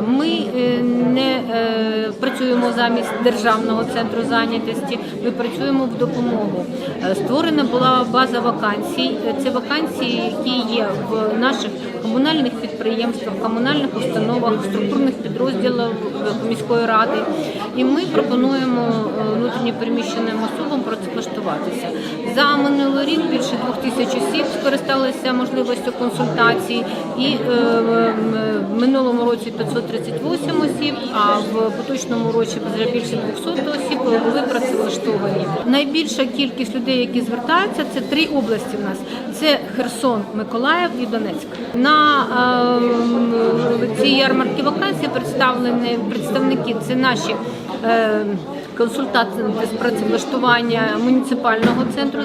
Ми е, не е, працюємо замість державного центру зайнятості. Ми працюємо в допомогу. Е, Створена була база вакансій. Це вакансії, які є в наших комунальних підприємствах, комунальних установах, структурних підрозділах міської ради. І ми пропонуємо внутрішньопереміщеним особам працевлаштуватися. За минулий рік більше двох тисяч осіб скористалися можливістю консультацій, і році 538 осіб, а в поточному році більше 200 осіб були працевлаштовані. Найбільша кількість людей, які звертаються, це три області. В нас це Херсон, Миколаїв і Донецьк. На е, цій ярмарці вакансій представлені представники. Це наші. е, Консультанти з працевлаштування муніципального центру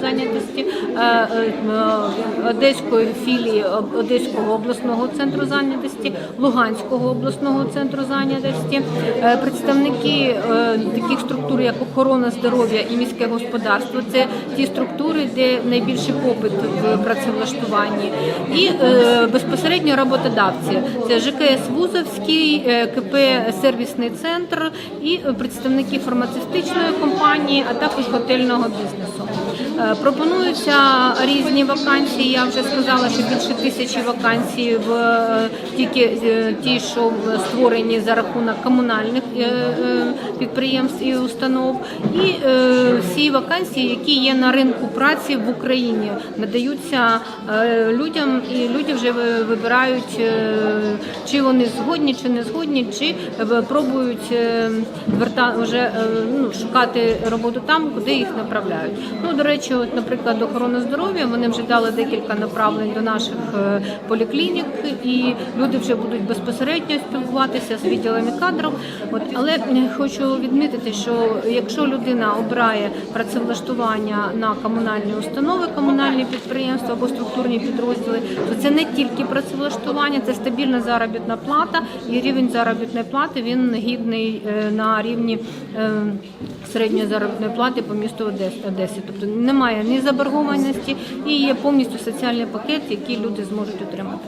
зайнятості е, е, е, Одеської філії Одеського обласного центру зайнятості, Луганського обласного центру зайнятості, е, представники е, таких структур, як охорона здоров'я і міське господарство. Це ті структури, де найбільший попит в працевлаштуванні, і е, безпосередньо роботодавці. Це ЖКС Вузовський, е, КП Сервісний центр і е, представники фармацевтичної компанії, а також готельного бізнесу. Е, Пропонуються різні вакансії. Я вже сказала, що більше тисячі вакансій в е, тільки е, ті, що створені за рахунок комунальних підприємств і установ, і всі вакансії, які є на ринку праці в Україні, надаються е, людям, і люди вже вибирають, е, чи вони згодні, чи не згодні, чи е, пробують верта вже ну, шукати роботу там, куди їх направляють. Ну до речі, от, наприклад, охорона здоров'я вони вже дали декілька направлень до наших поліклінік, і люди вже будуть безпосередньо спілкуватися з відділами кадрів. От але хочу відмітити, що якщо людина обирає працевлаштування на комунальні установи, комунальні підприємства або структурні підрозділи, то це не тільки працевлаштування, це стабільна заробітна плата і рівень заробітної плати він гідний е, на рівні е, середньої заробітної плати по місту Одес- Одесі. Тобто немає ні заборгованості і є повністю соціальний пакет, який люди зможуть отримати.